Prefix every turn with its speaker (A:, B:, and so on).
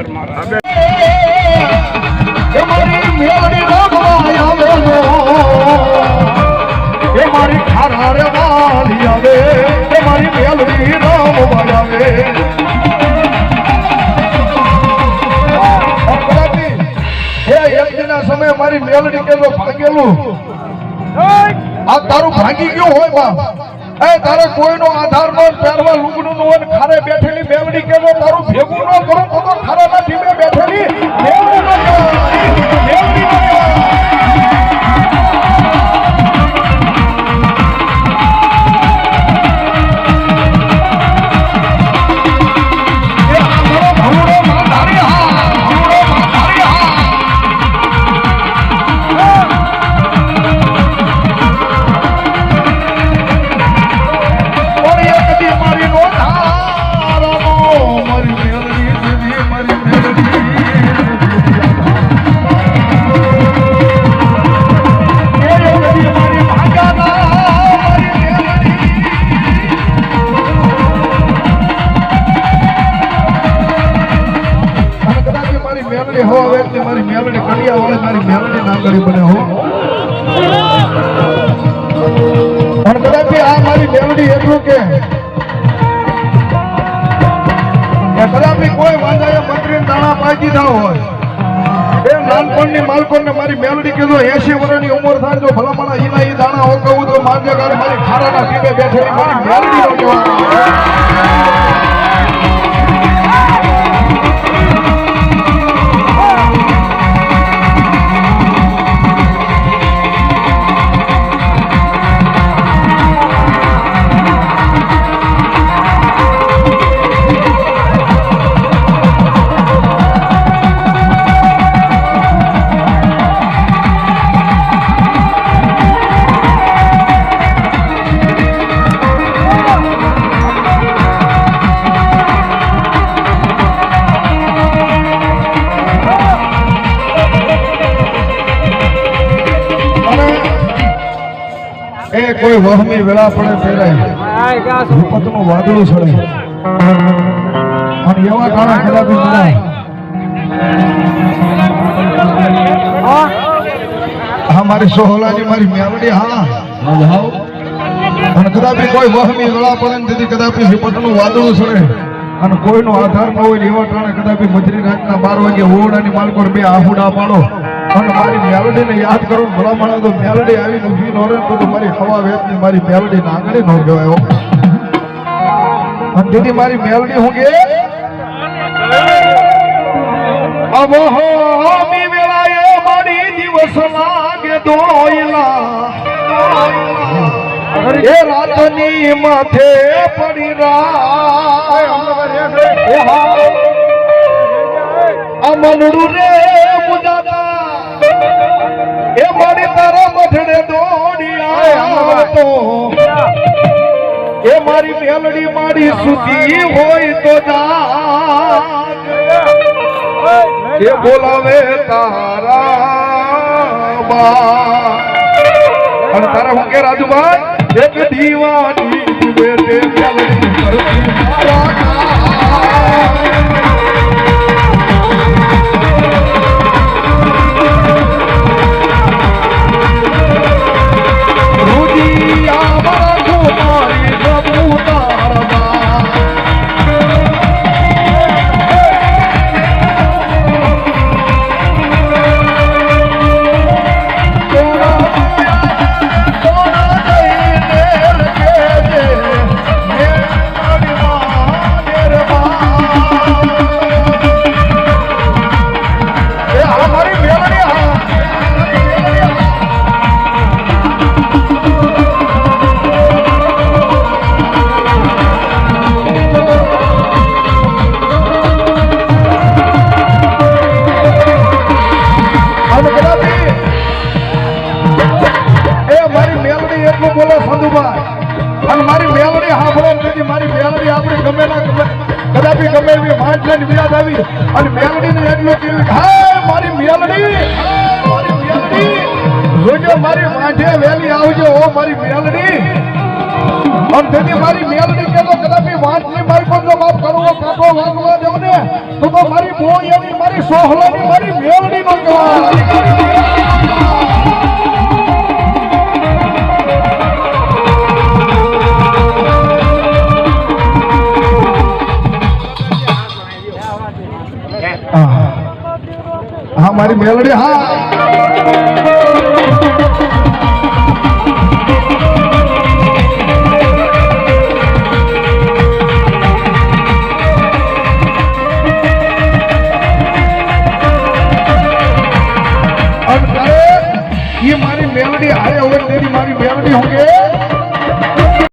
A: એ મારા
B: મારી ખારા રે વાલી આવે મારી મેળડી રમવા આવે. દિના સમયે મારી મેલડી કેલો ભાગેલું. આ તારું ભાગી ગયું હોય બા એ તારે કોઈનો આધાર પર પહેરવા લુગડું નો ને ખારે બેઠેલી બેવડી કેવો તારું ભેગું ન કરો તો ખારાના ટીમે બેઠેલી. મેલડી નાગડી બને હો. અને કદાચ આ મારી મેલડી એટલું કે કે કોઈ વાંધાએ મંત્રી દાણા પાકી ના હોય. એ નાનપણની માલકોને મારી મેલડી કીધું એસી વર્ષની ઉંમર થાય જો ભલામણા ઈના ઈ દાણા કહું તો કરે મારી ખારાના ટીમે બેઠેલી મારી મેલડી એ કોઈ વહમી વેળા પડે ફેરાય વિપતનું વાદળું છડે. અને એવા કાળા ખરાબી મળે હા, મારી સોહલાની મારી મેવડી, હા. અને કદાપી કોઈ વહમી વેળા પડે ને તેથી કદાપી વિપતનું વાદળું છડે. અને કોઈનો આધાર ન હોય એવા કારણે કદાપી મજરી રાતના બાર વાગે ઓરડાની માલકોર બે આહુડા પાડો. અને મારી મેલડીને યાદ કરો ભલા માણસ તો મેલડી આવીને ઊભી નો રહે તો મારી હવા વેચની મારી મેલડી આંગળી નો ગયો અને દીદી, મારી મેલડી હું કે? અબ હો મી વેળાએ મારી દિવસ લાગે દોયલા. એ રાતની માથે પડી રાય. આ મનડું રે મુજાતા મારી તારા મઠડે દોડી આયા તો. એ મારી મેલડી મારી સુતી હોય તો જા એ બોલાવે તારા બા અને તારા હું કે રાજુભાઈ? એક દીવાની બેટે મેલડી કરતી મારા કદાપી ગમે એવી વાંચ લઈને વિરાજ આવી અને મેલડીને એટલું કીધું હા મારી મેલડી! મારી જોજો, મારી માઠે વેલી આવજો ઓ મારી મેલડી! અને તેથી મારી મેલડી કેતો કદાપી વાંચની મારી પણ જો માફ કરવો કાપો વાંચવા દેવ ને. તો મારી મોહ એવી, મારી સોહલાની, મારી મેલડી નો કહેવાય મારી મેલડી હા.